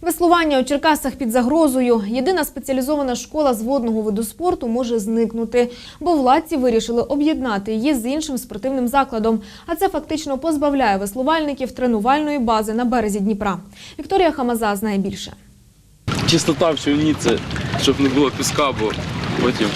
Веслування у Черкасах під загрозою. Єдина спеціалізована школа з водного виду спорту може зникнути, бо владці вирішили об'єднати її з іншим спортивним закладом. А це фактично позбавляє веслувальників тренувальної бази на березі Дніпра. Вікторія Хамаза знає більше. Чистота в човні це, щоб не було піска, бо потім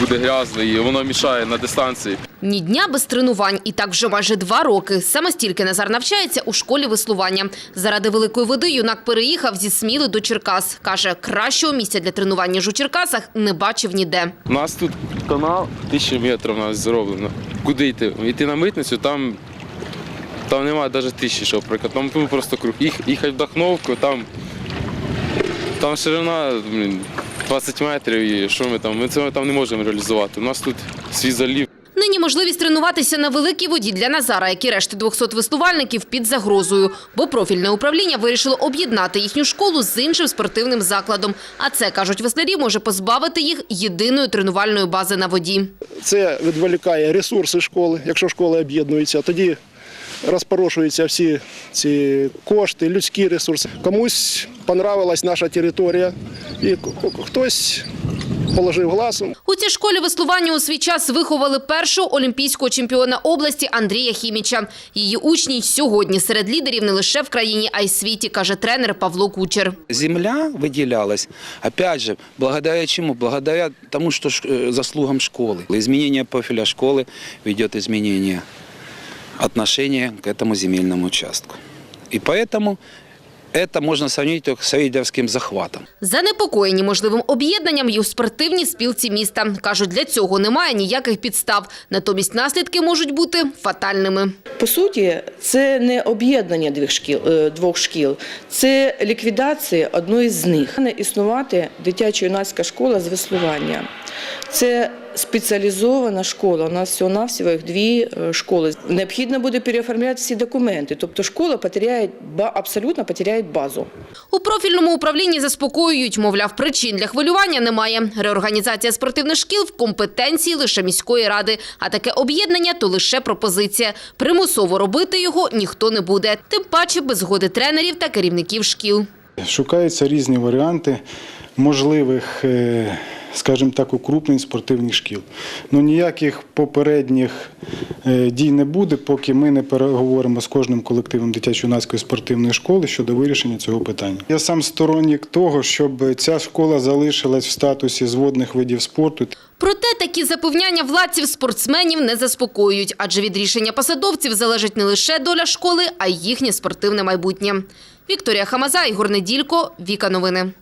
буде грязно і воно мішає на дистанції. Ні дня без тренувань. І так вже майже два роки. Саме стільки Назар навчається у школі веслування. Заради великої води юнак переїхав зі Сміли до Черкас. Каже, кращого місця для тренувань, ніж у Черкасах, не бачив ніде. У нас тут канал, тисячі метрів у нас зроблено. Куди йти? Йти на митницю, там, там немає навіть тисячі, що прикладати. Там просто круг. Їх, їхати в Дахновку, там, там ширина блін, 20 метрів, і що ми там? Ми це там не можемо реалізувати. У нас тут свій залів. Нині можливість тренуватися на великій воді для Назара, як і решти 200 веслувальників, під загрозою. Бо профільне управління вирішило об'єднати їхню школу з іншим спортивним закладом. А це, кажуть веслярі, може позбавити їх єдиної тренувальної бази на воді. Це відволікає ресурси школи, якщо школи об'єднуються, тоді розпорошуються всі ці кошти, людські ресурси. Комусь понравилась наша територія, і к- к- хтось положив глаз. У цій школі веслування у свій час виховали першого олімпійського чемпіона області Андрія Хіміча. Її учні сьогодні серед лідерів не лише в країні, а й світі, каже тренер Павло Кучер. Земля выделялась, опять же, благодаря чему? Благодаря тому, что ш- э, заслугам школы. Изменение профиля школы ведет изменение отношения к этому земельному участку. И поэтому это можно сравнить только с рейдерским захватом. Занепокоєні можливим об'єднанням й у спортивній спілці міста. Кажуть, для цього немає ніяких підстав. Натомість наслідки можуть бути фатальними. По суті, це не об'єднання двох шкіл, е, двох шкіл, це ліквідація одної з них. Не існувати дитячо-юнацька школа з веслування. Це спеціалізована школа. У нас всього-навсього їх дві е, школи. Необхідно буде переоформляти всі документи. Тобто школа потеряє, ба- абсолютно потеряє базу. У профільному управлінні заспокоюють, мовляв, причин для хвилювання немає. Реорганізація спортивних шкіл в компетенції лише міської ради. А таке об'єднання – то лише пропозиція. Примусово робити його ніхто не буде. Тим паче без згоди тренерів та керівників шкіл. Шукаються різні варіанти можливих, е, скажімо так, укрупнень спортивних шкіл. Ну ніяких попередніх е, дій не буде, поки ми не переговоримо з кожним колективом дитячо-юнацької спортивної школи щодо вирішення цього питання. Я сам сторонник того, щоб ця школа залишилась в статусі зводних видів спорту. Проте такі запевняння владців спортсменів не заспокоюють, адже від рішення посадовців залежить не лише доля школи, а й їхнє спортивне майбутнє. Вікторія Хамаза, Ігор Неділько, Віка Новини.